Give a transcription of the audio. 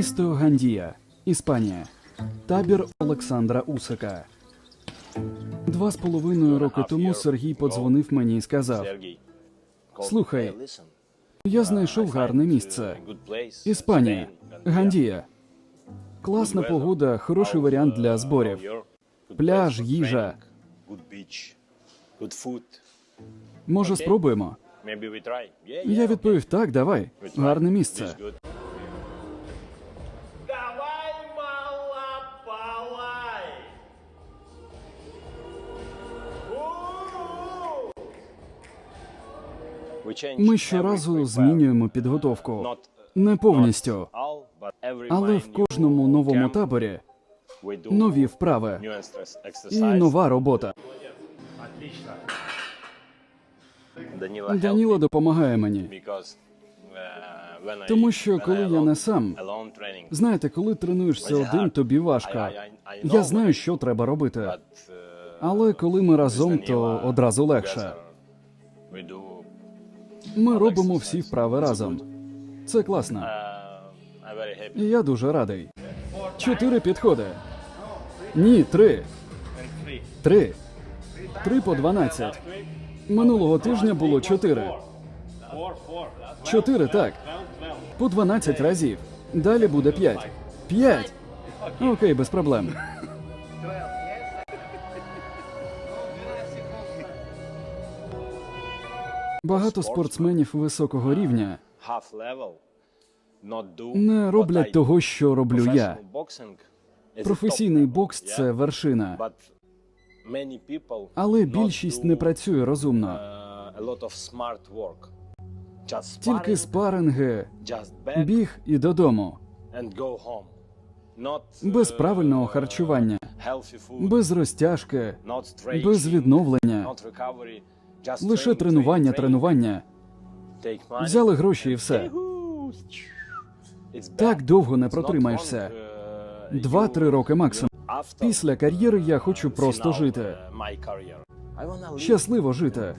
Місто Гандія, Іспанія. Табір Олександра Усика. Два з половиною роки тому Сергій подзвонив мені і сказав: Слухай, я знайшов гарне місце. Іспанія, Гандія. Класна погода, хороший варіант для зборів. Пляж, їжа. Може, спробуємо? Я відповів так, давай. Гарне місце. Ми щоразу змінюємо підготовку. Не повністю, але в кожному новому таборі нові вправи і нова робота. Даніла допомагає мені, тому що коли я не сам, знаєте, коли тренуєшся один, тобі важко. Я знаю, що треба робити, але коли ми разом, то одразу легше. Ми робимо всі вправи разом. Це класно. І я дуже радий. Чотири підходи. Ні, три. Три. Три по дванадцять. Минулого тижня було чотири. Чотири, так. По дванадцять разів. Далі буде п'ять. П'ять. Окей, без проблем. Багато спортсменів високого рівня не роблять того, що роблю я. Професійний бокс це вершина, але більшість не працює розумно. Тільки спаринги, біг і додому, без правильного харчування, без розтяжки, без відновлення, лише тренування, тренування. Взяли гроші і все. Так довго не протримаєшся. Два-три роки максимум. Після кар'єри я хочу просто жити. Щасливо жити.